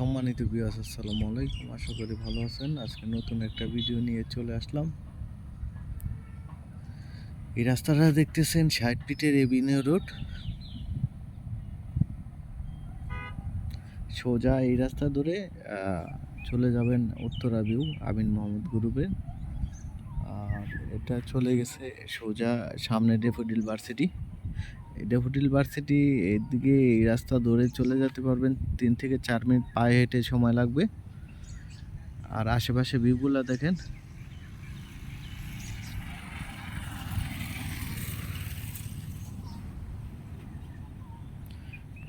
সম্মানিত বিয়াস আসসালামু আলাইকুম। আশা করি ভালো আছেন। আজকে নতুন একটা ভিডিও নিয়ে চলে আসলাম। এই রাস্তাটা দেখতেছেন ষাট ফিটের এভিনিউ রোড সোজা এই রাস্তা ধরে চলে যাবেন উত্তরা ভিউ আমিন মোহাম্মদ গ্রুপে। আর এটা চলে গেছে সোজা সামনে ডেফোডিল ভার্সিটি ডেফোডিল ভার্সিটি, এদিকে এই রাস্তা ধরে চলে যেতে পারবেন। তিন থেকে চার মিনিট পায়ে হেঁটে সময় লাগবে। আর আশেপাশে ভিউগুলো দেখেন।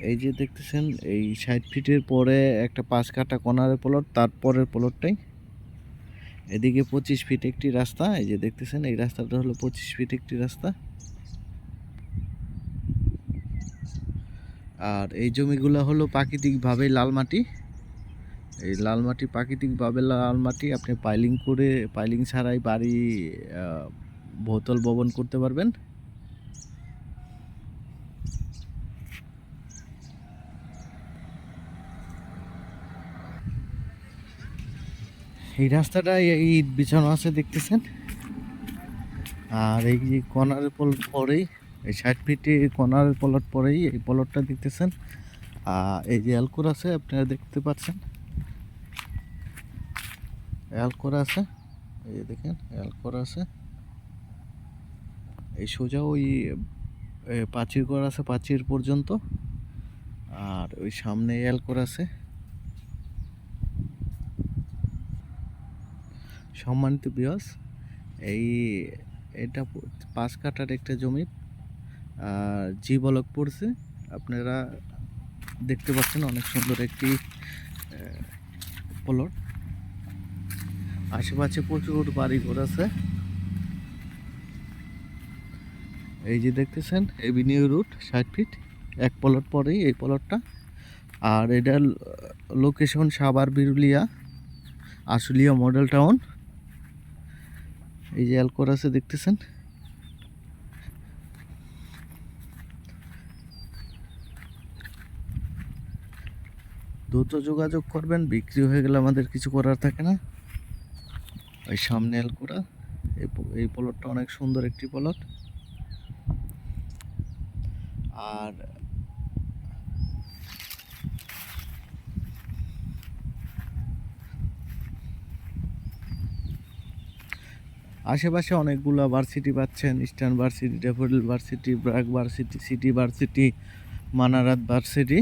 এই যে দেখতেছেন, এই ষাট ফিটের পরে একটা পাঁচ কাটা কর্নারের প্লট তারপরের প্লটটাই এদিকে পঁচিশ ফিট একটি রাস্তা, এই যে দেখতেছেন, এই রাস্তাটা হলো পঁচিশ ফিট একটি রাস্তা। আর এই জমিগুলো হলো প্রাকৃতিকভাবে লাল মাটি। এই লাল মাটি প্রাকৃতিকভাবে লাল মাটি আপনি পাইলিং করে পাইলিং ছাড়াই বাড়ি বহুতল ভবন করতে পারবেন। এই রাস্তাটা এই বিছানো আছে দেখতেছেন। আর এই যে কর্নারের পরেই এই ষাট ফিটে কোনার পলট পরেই এই পলটটা দেখতেছেন এই যে অ্যালকোর আছে, আপনারা দেখতে পাচ্ছেন। অ্যালকোর আছে, এই যে দেখেন অ্যালকোর আছে। এই সোজা ওই পাঁচির ঘর আছে পাঁচির পর্যন্ত। আর ওই সামনে অ্যালকোর আছে। সম্মানিত বিয়স এই, এটা পাঁচ কাটার একটা জমি। আর জি বলক পড়ছে, আপনারা দেখতে পাচ্ছেন অনেক সুন্দর একটি প্লট আশেপাশে প্রচুর বাড়ি ঘর আছে। এই যে দেখতেছেন এভিনিউ রুট ষাট ফিট এক প্লট পরেই এই প্লটটা আর এটার location Savar Birulia, Ashulia model town এই যে অ্যালকোর আছে, দেখতেছেন? দ্রুত যোগাযোগ করবেন, বিক্রি হয়ে গেলে আমাদের কিছু করার থাকে না। ওই সামনে অ্যালকোরা, এই প্লটটা অনেক সুন্দর একটি পলট। আর আশেপাশে অনেকগুলো ভার্সিটি পাচ্ছেন eastern varsity Daffodil varsity BRAC varsity city varsity Manarat varsity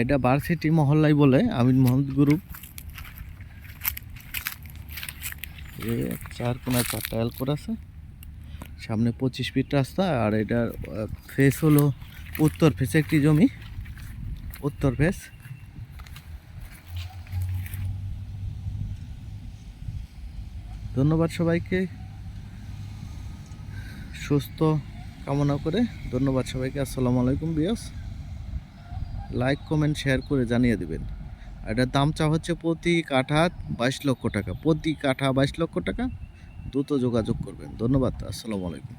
এটা ভার্সিটি মহল্লাই বলে, আমিন মোহাম্মদ গ্রুপ চার কোনায় চারটা অ্যালকোর আছে। সামনে পঁচিশ ফিট রাস্তা, আর এটার ফেস হলো উত্তর ফেসে একটি জমি। উত্তর ফেস ধন্যবাদ সবাইকে। সুস্থ কামনা করে ধন্যবাদ সবাইকে। আসসালামু আলাইকুম বিয়াস লাইক কমেন্ট শেয়ার করে জানিয়ে দেবেন। এটার দাম চা হচ্ছে প্রতি কাঠা বাইশ লক্ষ টাকা। প্রতি কাঠা বাইশ লক্ষ টাকা, দ্রুত যোগাযোগ করবেন। ধন্যবাদ, আসসালামু আলাইকুম।